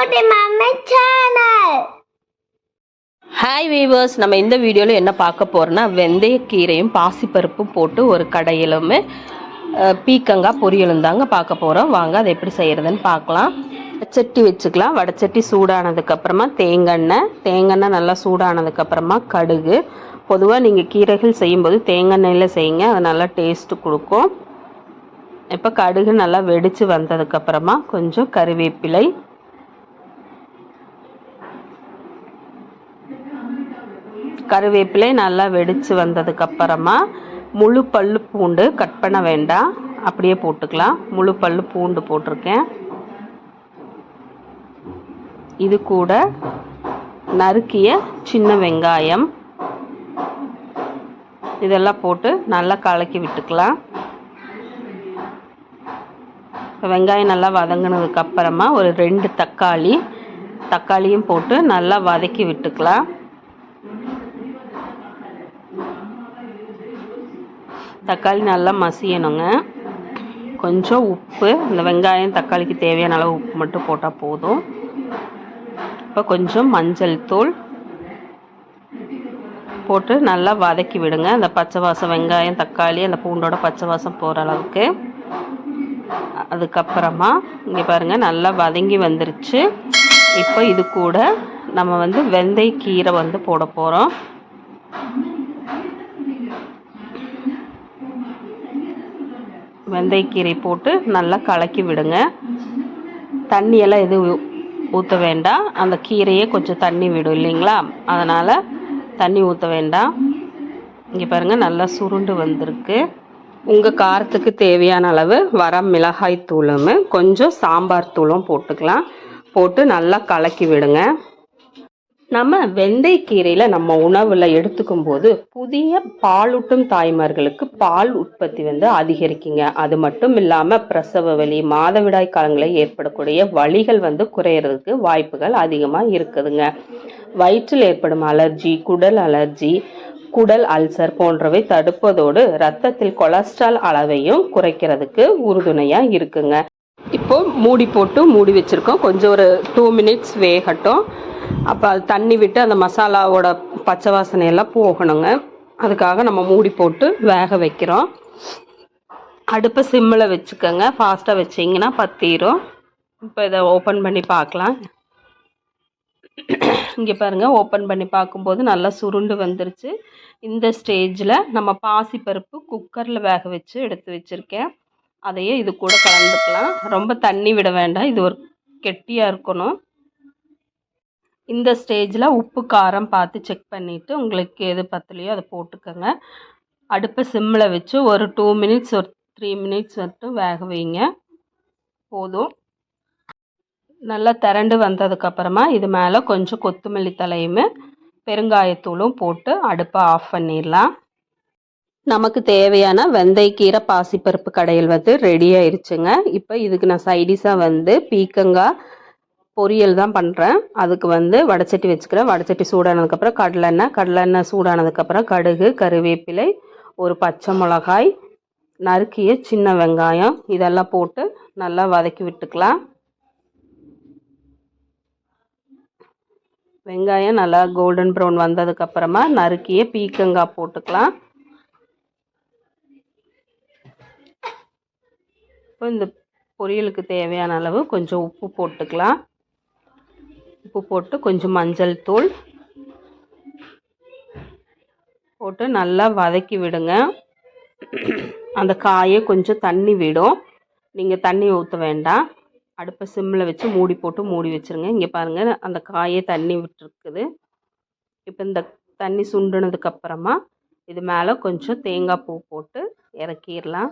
குட்டி channel hi viewers நம்ம இந்த வீடியோவில் என்ன பார்க்க போகிறோன்னா வெந்தயக்கீரையும் பாசிப்பருப்பும் போட்டு ஒரு கடையிலுமே பீக்கங்காய் பொரியலும் தாங்க பார்க்க போகிறோம் வாங்க அதை எப்படி செய்கிறதுன்னு பார்க்கலாம். வடச்சட்டி வச்சுக்கலாம். வடச்சட்டி சூடானதுக்கப்புறமா தேங்காய் தேங்காய் நல்லா சூடானதுக்கப்புறமா கடுகு. பொதுவாக நீங்கள் கீரைகள் செய்யும்போது தேங்காய் செய்யுங்க. அது நல்லா டேஸ்ட்டு கொடுக்கும். இப்போ கடுகு நல்லா வெடித்து வந்ததுக்கப்புறமா கொஞ்சம் கருவேப்பிலை கருவேப்பிலை நல்லா வெடித்து வந்ததுக்கப்புறமா முழு பல்லு பூண்டு கட் பண்ண வேண்டாம். அப்படியே போட்டுக்கலாம். முழு பல்லு பூண்டு போட்டிருக்கேன். இது கூட நறுக்கிய சின்ன வெங்காயம். இதெல்லாம் போட்டு நல்லா கலக்கி விட்டுக்கலாம். வெங்காயம் நல்லா வதங்கினதுக்கு அப்புறமா ஒரு ரெண்டு தக்காளி தக்காளியும் போட்டு நல்லா வதக்கி விட்டுக்கலாம். தக்காளி நல்லா மசியணுங்க. கொஞ்சம் உப்பு இந்த வெங்காயம் தக்காளிக்கு தேவையான அளவு உப்பு மட்டும் போட்டால் போதும். இப்போ கொஞ்சம் மஞ்சள் தூள் போட்டு நல்லா வதக்கி விடுங்க. அந்த பச்சை வாசம் வெங்காயம் தக்காளி அந்த பூண்டோட பச்சை வாசம் போகிற அளவுக்கு. அதுக்கப்புறமா இங்கே பாருங்கள் நல்லா வதங்கி வந்துருச்சு. இப்போ இது கூட நம்ம வந்து வெந்தய கீரை வந்து போட போகிறோம் வெந்தயக்கீரை போட்டு நல்லா கலக்கி விடுங்க. தண்ணியெல்லாம் எதுவும் ஊற்ற வேண்டாம். அந்த கீரையே கொஞ்சம் தண்ணி விடும் இல்லைங்களா? அதனால் தண்ணி ஊற்ற வேண்டாம். இங்கே பாருங்கள் நல்லா சுருண்டு வந்திருக்கு. உங்கள் காரத்துக்கு தேவையான அளவு வர மிளகாய் தூளும் கொஞ்சம் சாம்பார் தூளும் போட்டுக்கலாம். போட்டு நல்லா கலக்கி விடுங்க. நம்ம வெந்தயக்கீரையில் நம்ம உணவில் எடுத்துக்கும் போது புதிய பாலூட்டும் தாய்மார்களுக்கு பால் உற்பத்தி வந்து அதிகரிக்குங்க. அது மட்டும் இல்லாமல் பிரசவ வலி மாதவிடாய் காலங்களில் ஏற்படக்கூடிய வலிகள் வந்து குறையிறதுக்கு வாய்ப்புகள் அதிகமாக இருக்குதுங்க. வயிற்றில் ஏற்படும் அலர்ஜி குடல் அலர்ஜி குடல் அல்சர் போன்றவை தடுப்பதோடு ரத்தத்தில் கொலஸ்ட்ரால் அளவையும் குறைக்கிறதுக்கு உறுதுணையாக இருக்குங்க. இப்போ மூடி போட்டு மூடி வச்சுருக்கோம். கொஞ்சம் ஒரு டூ மினிட்ஸ் வேகட்டும். அப்போ அது தண்ணி விட்டு அந்த மசாலாவோட பச்சை வாசனை எல்லாம் போகணுங்க. அதுக்காக நம்ம மூடி போட்டு வேக வைக்கிறோம். அடுப்பை சிம்மில் வச்சுக்கோங்க. ஃபாஸ்ட்டாக வச்சிங்கன்னா பத்திரும். இப்போ இதை ஓப்பன் பண்ணி பார்க்கலாம். இங்கே பாருங்கள் ஓப்பன் பண்ணி பார்க்கும்போது நல்லா சுருண்டு வந்துருச்சு. இந்த ஸ்டேஜில் நம்ம பாசிப்பருப்பு குக்கரில் வேக வச்சு எடுத்து வச்சுருக்கேன். அதையே இது கூட கலந்துக்கலாம். ரொம்ப தண்ணி விட வேண்டாம். இது ஒரு கெட்டியாக இருக்கணும். இந்த ஸ்டேஜில் உப்பு காரம் பார்த்து செக் பண்ணிவிட்டு உங்களுக்கு எது பத்தலையோ அதை போட்டுக்கோங்க. அடுப்பை சிம்மில் வச்சு ஒரு டூ மினிட்ஸ் ஒரு த்ரீ மினிட்ஸ் மட்டும் வேக வைங்க. போதும். நல்லா திரண்டு வந்ததுக்கப்புறமா இது மேலே கொஞ்சம் கொத்தமல்லி தலையும் பெருங்காயத்தூளும் போட்டு அடுப்பை ஆஃப் பண்ணிடலாம். நமக்கு தேவையான வெந்தயக்கீரை பாசிப்பருப்பு கடையில் வந்து ரெடி ஆயிடுச்சுங்க இப்போ இதுக்கு நான் சைடிஷாக வந்து பீக்கங்காய் பொரியல் தான் பண்ணுறேன் அதுக்கு வந்து வடச்சட்டி வச்சுக்கிறேன். வடச்சட்டி சூடானதுக்கப்புறம் கடலெண்ணெய். கடலெண்ணெய் சூடானதுக்கப்புறம் கடுகு கருவேப்பிலை ஒரு பச்சை மிளகாய் நறுக்கிய சின்ன வெங்காயம். இதெல்லாம் போட்டு நல்லா வதக்கி விட்டுக்கலாம். வெங்காயம் நல்லா கோல்டன் ப்ரௌன் வந்ததுக்கப்புறமா நறுக்கிய பீக்கங்காய் போட்டுக்கலாம். இப்போ இந்த பொரியலுக்கு தேவையான அளவு கொஞ்சம் உப்பு போட்டுக்கலாம். உப்பு போட்டு கொஞ்சம் மஞ்சள் தூள் போட்டு நல்லா வதக்கி விடுங்க. அந்த காயை கொஞ்சம் தண்ணி விடும். நீங்கள் தண்ணி ஊற்ற வேண்டாம். அடுப்பை சிம்மில் வச்சு மூடி போட்டு மூடி வச்சுருங்க. இங்கே பாருங்கள் அந்த காயே தண்ணி விட்டுருக்குது. இப்போ இந்த தண்ணி சுண்டுனதுக்கப்புறமா இது மேலே கொஞ்சம் தேங்காய் பூ போட்டு இறக்கிடலாம்.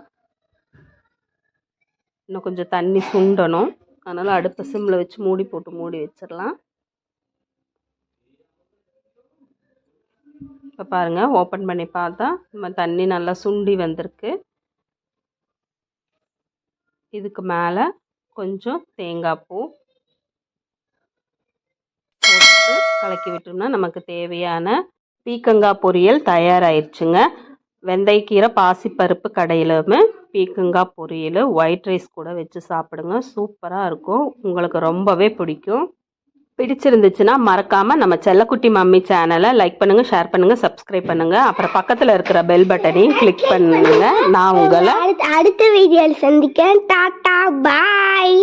இன்னும் கொஞ்சம் தண்ணி சுண்டணும். அதனால் அடுப்பை சிம்மில் வச்சு மூடி போட்டு மூடி வச்சிடலாம். இப்போ பாருங்கள் ஓப்பன் பண்ணி பார்த்தா நம்ம தண்ணி நல்லா சுண்டி வந்திருக்கு. இதுக்கு மேலே கொஞ்சம் தேங்காய் பூ போட்டு கலக்கி விட்டோம்னா நமக்கு தேவையான பீக்கங்காய் பொரியல் தயாராகிடுச்சுங்க வெந்தயக்கீரை பாசிப்பருப்பு கடையிலுமே பீக்கங்காய் பொரியல் ஒயிட் ரைஸ் கூட வச்சு சாப்பிடுங்க. சூப்பராக இருக்கும். உங்களுக்கு ரொம்பவே பிடிக்கும். பிடிச்சிருந்துச்சுன்னா மறக்காமல் நம்ம செல்லக்குட்டி மம்மி சேனலை லைக் பண்ணுங்கள் ஷேர் பண்ணுங்கள் சப்ஸ்கிரைப் பண்ணுங்கள் அப்புறம் பக்கத்தில் இருக்கிற பெல் பட்டனையும் கிளிக் பண்ணுங்கள் நான் உங்களை அடுத்த அடுத்த வீடியோவில் சந்திக்கிறேன். Tata bye.